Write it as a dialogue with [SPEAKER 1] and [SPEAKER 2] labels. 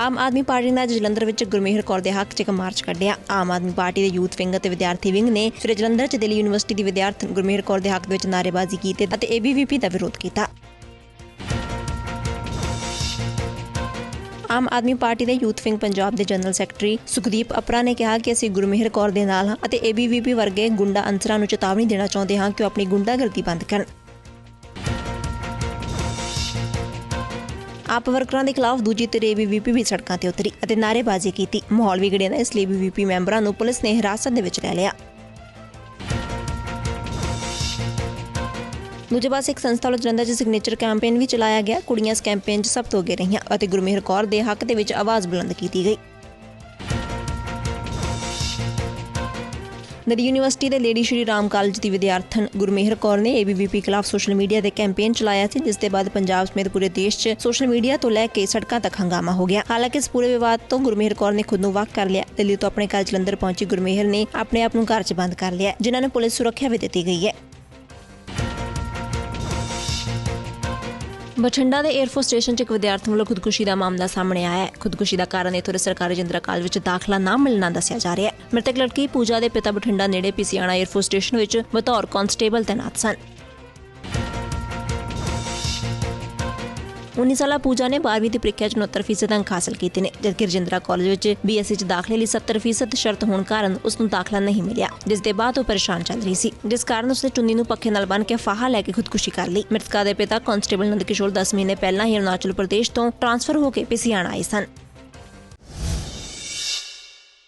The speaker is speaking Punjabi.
[SPEAKER 1] ਆਮ ਆਦਮੀ ਪਾਰਟੀ ਨੇ ਅੱਜ ਜਲੰਧਰ ਵਿੱਚ ਗੁਰਮੇਹਰ ਕੌਰ ਦੇ ਹੱਕ 'ਚ ਇੱਕ ਮਾਰਚ ਕੱਢਿਆ। ਆਮ ਆਦਮੀ ਪਾਰਟੀ ਦੇ ਯੂਥ ਵਿੰਗ ਅਤੇ ਵਿਦਿਆਰਥੀ ਵਿੰਗ ਨੇ ਸ੍ਰੀ ਜਲੰਧਰ 'ਚ ਦਿੱਲੀ ਯੂਨੀਵਰਸਿਟੀ ਦੀ ਵਿਦਿਆਰਥਣ ਗੁਰਮੇਹਰ ਕੌਰ ਦੇ ਹੱਕ ਵਿੱਚ ਨਾਅਰੇਬਾਜ਼ੀ ਕੀਤੀ ਅਤੇ ਏਬੀਵੀਪੀ ਦਾ ਵਿਰੋਧ ਕੀਤਾ। ਆਮ ਆਦਮੀ ਪਾਰਟੀ ਦੇ ਯੂਥ ਵਿੰਗ ਪੰਜਾਬ ਦੇ ਜਨਰਲ ਸੈਕਟਰੀ ਸੁਖਦੀਪ ਅਪਰਾ ਨੇ ਕਿਹਾ ਕਿ ਅਸੀਂ ਗੁਰਮੇਹਰ ਕੌਰ ਦੇ ਨਾਲ ਹਾਂ ਅਤੇ ਏਬੀਵੀਪੀ ਵਰਗੇ ਗੁੰਡਾ ਅੰਸਰਾਂ ਨੂੰ ਚੇਤਾਵਨੀ ਦੇਣਾ ਚਾਹੁੰਦੇ ਹਾਂ ਕਿ ਉਹ ਆਪਣੀ ਗੁੰਡਾਗਰਦੀ ਬੰਦ ਕਰਨ। ਆਪ ਵਰਕਰਾਂ ਦੇ ਖਿਲਾਫ ਦੂਜੀ ਧਿਰ ਏਬੀਵੀਪੀ ਵੀ ਸੜਕਾਂ ਤੇ ਉਤਰੀ ਅਤੇ ਨਾਅਰੇਬਾਜ਼ੀ ਕੀਤੀ। ਮਾਹੌਲ ਵਿਗੜਿਆ ਨਾ ਇਸ ਲਈ ਏਬੀਵੀਪੀ ਮੈਂਬਰਾਂ ਨੂੰ ਪੁਲਿਸ ਨੇ ਹਿਰਾਸਤ ਦੇ ਵਿੱਚ ਲੈ ਲਿਆ। ਦੂਜੇ ਪਾਸੇ ਇੱਕ ਸੰਸਥਾ ਵੱਲੋਂ ਜਲੰਧਰ 'ਚ ਸਿਗਨੇਚਰ ਕੈਂਪੇਨ ਵੀ ਚਲਾਇਆ ਗਿਆ। ਕੁੜੀਆਂ ਇਸ ਕੈਂਪੇਨ 'ਚ ਸਭ ਤੋਂ ਅੱਗੇ ਰਹੀਆਂ ਅਤੇ ਗੁਰਮੇਹਰ ਕੌਰ ਦੇ ਹੱਕ ਦੇ ਵਿੱਚ ਆਵਾਜ਼ ਬੁਲੰਦ ਕੀਤੀ ਗਈ। ਨਦੀ ਯੂਨੀਵਰਸਿਟੀ ਦੇ ਲੇਡੀ ਸ਼੍ਰੀ ਰਾਮ ਕਾਲਜ ਦੀ ਵਿਦਿਆਰਥਣ ਗੁਰਮੇਹਰ ਕੌਰ ਨੇ ਏਬੀਵੀਪੀ ਖਿਲਾਫ ਸੋਸ਼ਲ ਮੀਡੀਆ ਤੇ ਕੈਂਪੇਨ ਚਲਾਇਆ ਸੀ, ਜਿਸ ਦੇ ਬਾਅਦ ਪੰਜਾਬ ਸਮੇਤ ਪੂਰੇ ਦੇਸ਼ 'ਚ ਸੋਸ਼ਲ ਮੀਡੀਆ ਤੋਂ ਲੈ ਕੇ ਸੜਕਾਂ ਤੱਕ ਹੰਗਾਮਾ ਹੋ ਗਿਆ। ਹਾਲਾਂਕਿ ਇਸ ਪੂਰੇ ਵਿਵਾਦ ਤੋਂ ਗੁਰਮੇਹਰ ਕੌਰ ਨੇ ਖੁਦ ਨੂੰ ਵੱਖ ਕਰ ਲਿਆ। ਦਿੱਲੀ ਤੋਂ ਆਪਣੇ ਘਰ ਜਲੰਧਰ ਪਹੁੰਚੀ ਗੁਰਮੇਹਰ ਨੇ ਆਪਣੇ ਆਪ ਨੂੰ ਘਰ 'ਚ ਬੰਦ ਕਰ ਲਿਆ, ਜਿਨ੍ਹਾਂ ਨੂੰ ਪੁਲਿਸ ਸੁਰੱਖਿਆ ਵੀ ਦਿੱਤੀ ਗਈ ਹੈ। ਬਠਿੰਡਾ ਦੇ 에ਅਰਫੋਰਸ ਸਟੇਸ਼ਨ 'ਚ ਇੱਕ ਵਿਦਿਆਰਥੀ ਵੱਲੋਂ ਖੁਦਕੁਸ਼ੀ ਦਾ ਮਾਮਲਾ ਸਾਹਮਣੇ ਆਇਆ ਹੈ। ਖੁਦਕੁਸ਼ੀ ਦਾ ਕਾਰਨ ਇਥੋਂ ਦੇ ਸਰਕਾਰੀ ਜਿੰਦਰਾ ਕਾਲਜ ਵਿੱਚ ਦਾਖਲਾ ਨਾ ਮਿਲਣਾ ਦੱਸਿਆ ਜਾ ਰਿਹਾ ਹੈ। ਮ੍ਰਿਤਕ ਲੜਕੀ ਪੂਜਾ ਦੇ ਪਿਤਾ ਬਠਿੰਡਾ ਨੇੜੇ ਪੀਸੀਆਣਾ 에ਅਰਫੋਰਸ ਸਟੇਸ਼ਨ ਵਿੱਚ ਬਤੌਰ ਕਾਂਸਟੇਬਲ ਤੈਨਾਤ ਸਨ। 19 ਸਾਲਾ ਪੂਜਾ ਨੇ 12ਵੀਂ ਦੀ ਪ੍ਰੀਖਿਆ 'ਚ 69% ਅੰਕ ਹਾਸਲ ਕੀਤੇ ਨੇ, ਜਦਕਿ ਰਜਿੰਦਰਾ ਕਾਲਜ ਵਿੱਚ ਬੀਐਸਸੀ 'ਚ ਦਾਖਲੇ ਲਈ 70% ਸ਼ਰਤ ਹੋਣ ਕਾਰਨ ਉਸ ਨੂੰ ਦਾਖਲਾ ਨਹੀਂ ਮਿਲਿਆ, ਜਿਸ ਦੇ ਬਾਅਦ ਉਹ ਪਰੇਸ਼ਾਨ ਚੱਲ ਰਹੀ ਸੀ, ਜਿਸ ਕਾਰਨ ਉਸਨੇ ਚੁੰਨੀ ਨੂੰ ਪੱਖੇ ਨਾਲ ਬੰਨ੍ਹ ਕੇ ਫਾਹਾ ਲੈ ਕੇ ਖੁਦਕੁਸ਼ੀ ਕਰ ਲਈ। ਮ੍ਰਿਤਕਾ ਦੇ ਪਿਤਾ ਕਾਂਸਟੇਬਲ ਨੰਦ ਕਿਸ਼ੋਰ 10 ਮਹੀਨੇ ਪਹਿਲਾਂ ਹੀ ਅਰੁਣਾਚਲ ਪ੍ਰਦੇਸ਼ ਤੋਂ ਟ੍ਰਾਂਸਫਰ ਹੋ ਕੇ ਪੀਸੀਆਣਾ ਆਏ ਸਨ।